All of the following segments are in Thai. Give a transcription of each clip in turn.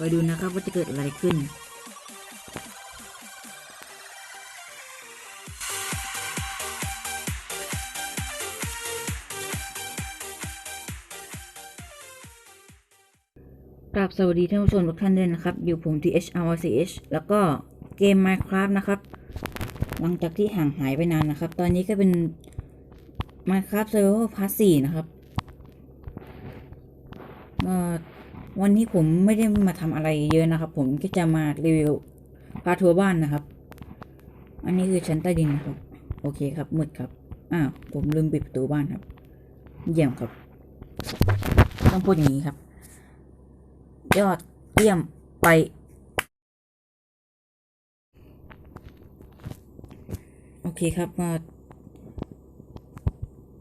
ไปดูนะครับว่าจะเกิดอะไรขึ้นกราบสวัสดีท่านผู้ชมทุกท่านด้วยนะครับ อยู่ผม THRCH แล้วก็เกม Minecraft นะครับ หลังจากที่ห่างหายไปนานนะครับ ตอนนี้ก็เป็น Minecraft Server Part 4 นะครับเอ่อ วันนี้ผมไม่ได้มาทำอะไรเยอะนะครับ ผมก็จะมารีวิวพาทัวร์บ้านนะครับ อันนี้คือชั้นใต้ดินนะครับ โอเคครับมืดครับอ้าวผมลืมปิดประตูบ้านครับ เยี่ยมครับ ต้องพูดอย่างนี้ครับ ยอดเยี่ยมไป โอเคครับมา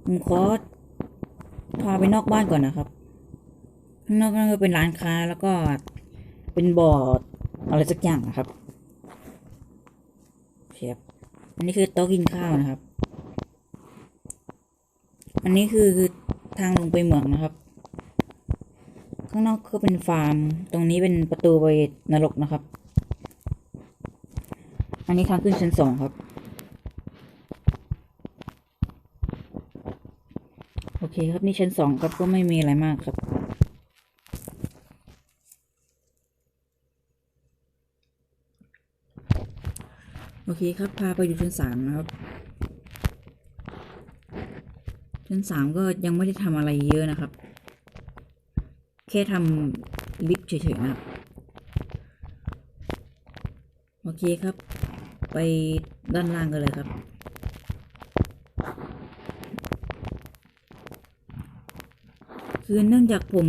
ผมขอพาไปนอกบ้านก่อนนะครับ นอกนั่นก็เป็นร้านค้าแล้วก็เป็นบ่ออะไรสักอย่างนะครับเคครับอันนี้คือโต๊ะกินข้าวนะครับ อันนี้คือทางลงไปเหมืองนะครับ ข้างนอกก็เป็นฟาร์ม ตรงนี้เป็นประตูไปนรกนะครับ อันนี้ทางขึ้นชั้นสองครับ โอเคครับนี่ชั้นสองครับก็ไม่มีอะไรมากครับ โอเคครับ พาไปดูชั้นสามนะครับ ชั้นสามก็ยังไม่ได้ทำอะไรเยอะนะครับ แค่ทำลิฟต์เฉยๆนะครับโอเคครับ ไปด้านล่างกันเลยครับคือเนื่องจากผม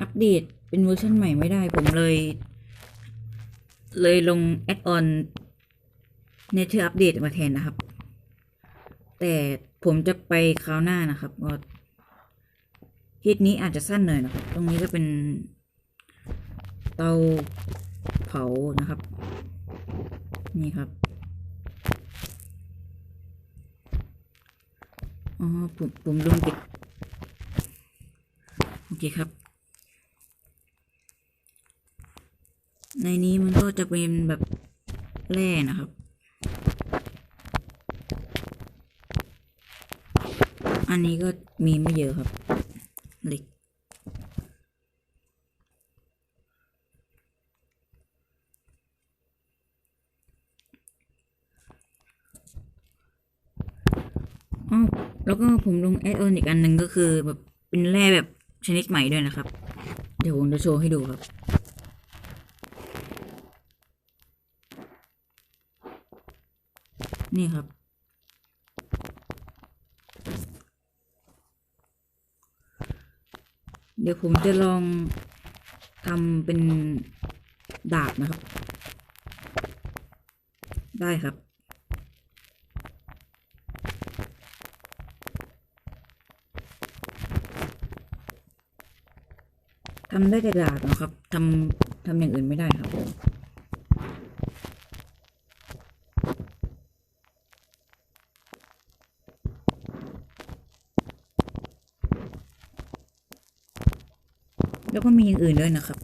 อัปเดตเป็นเวอร์ชันใหม่ไม่ได้ผมเลย เลยลงแอดออน เนเธอร์อัปเดตมาแทนนะครับ แต่ผมจะไปคราวหน้านะครับก็คลิปนี้อาจจะสั้นหน่อยนะครับ ตรงนี้ก็เป็นเตาเผานะครับ นี่ครับอ๋อผมผมลืมปิดโอเคครับ ในนี้มันก็จะเป็นแบบแร่นะครับ อันนี้ก็มีไม่เยอะครับเหล็กอ๋อแล้วก็ผมลงแอดออนอีกอันหนึ่งก็คือแบบเป็นแร่แบบชนิดใหม่ด้วยนะครับ เดี๋ยวผมจะโชว์ให้ดูครับนี่ครับ เดี๋ยวผมจะลองทำเป็นดาบนะครับ ได้ครับ ทำได้แต่ดาบนะครับ ทำทำอย่างอื่นไม่ได้ครับ แล้วก็มีอย่างอื่นด้วยนะครับ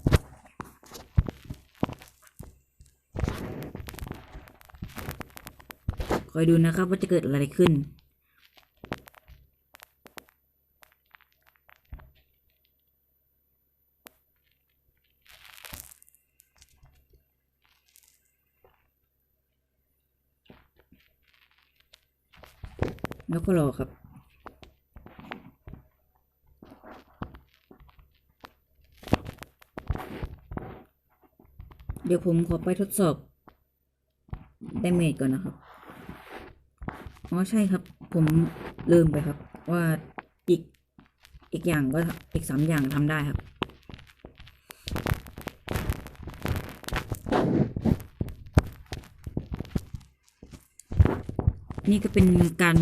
คอยดูนะครับว่าจะเกิดอะไรขึ้น แล้วก็รอครับ ดี๋ยวผมขอไปทดสอบดาเมจก่อนนะครับ อ๋อใช่ครับ ผมลืมไปครับ ว่าอีกอีกอย่างก็อีกสามอย่างทำได้ครับ นี่ก็เป็นการ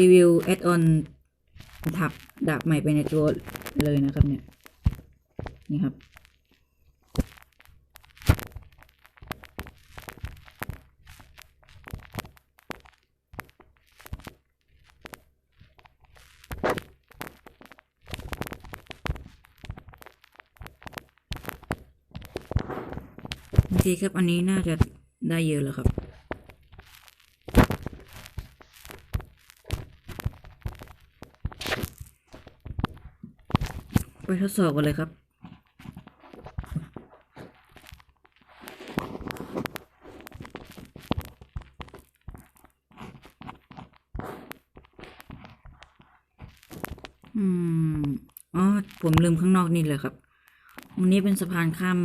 รีวิวแอดออนถักดาบใหม่ไปในตัวเลยนะครับเนี่ย นี่ครับ เคครับ อันนี้น่าจะได้เยอะแล้วครับ ไปทดสอบกันเลยครับอืม อ๋อ ผมลืมข้างนอกนี่เลยครับตรงนี้เป็นสะพานข้าม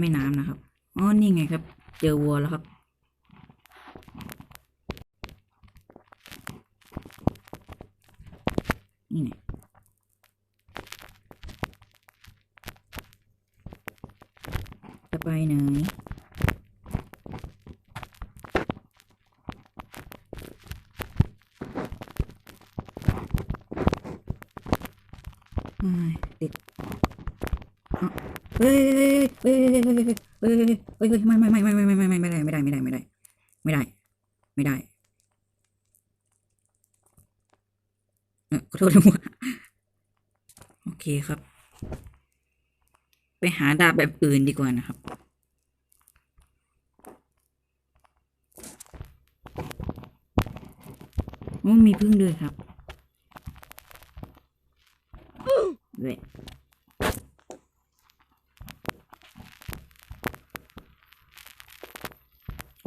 แม่น้ำนะครับ อ๋อนี่ไงครับ เจอวัวแล้วครับ นี่ไงจะไปไหนติดอะเฮ้ยเฮ้ยเฮ้ยเฮ้ย เฮ้ยเฮ้ยเฮ้ยเฮ้ยเฮ้ยไม่ไม่ไม่ไม่ไม่ไม่ไม่ไม่ไม่ได้ไม่ได้ไม่ได้ไม่ได้ ไม่ได้ไม่ได้เออขอโทษนะมัวโอเคครับ ไปหาดาบแบบอื่นดีกว่านะครับโอ้มีพึ่งด้วยครับเว้ย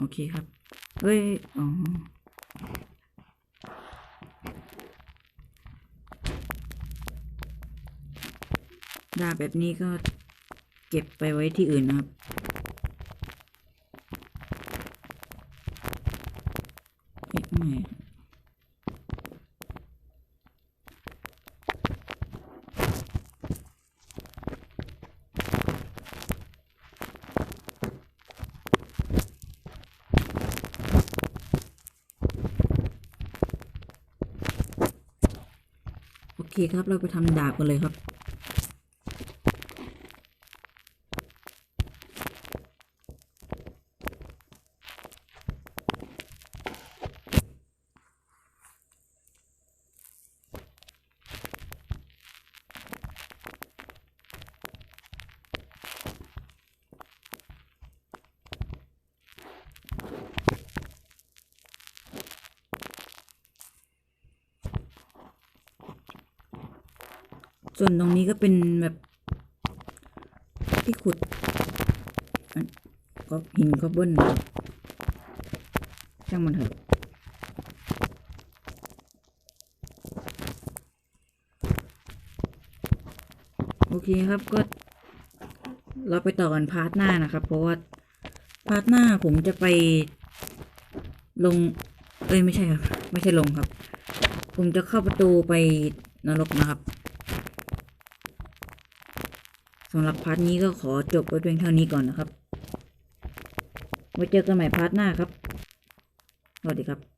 โอเคครับเฮ้ยอ๋อดาบแบบนี้ก็เก็บไปไว้ที่อื่นนะครับ เอ๊ะไม่ โอ เคครับเราไปทำดาบกันเลยครับ ส่วนตรงนี้ก็เป็นแบบที่ขุดอันก็หินก็เบิ้ลนะครับช่างมันเถอะโอเคครับก็เราไปต่อกันพาร์ทหน้านะครับ เพราะว่าพาร์ทหน้าผมจะไปลง เอ้ยไม่ใช่ครับ ไม่ใช่ลงครับ ผมจะเข้าประตูไปนรกนะครับ สำหรับพาร์ทนี้ก็ขอจบไว้เพียงเท่านี้ก่อนนะครับไว้เจอกันใหม่พาร์ทหน้าครับสวัสดีครับ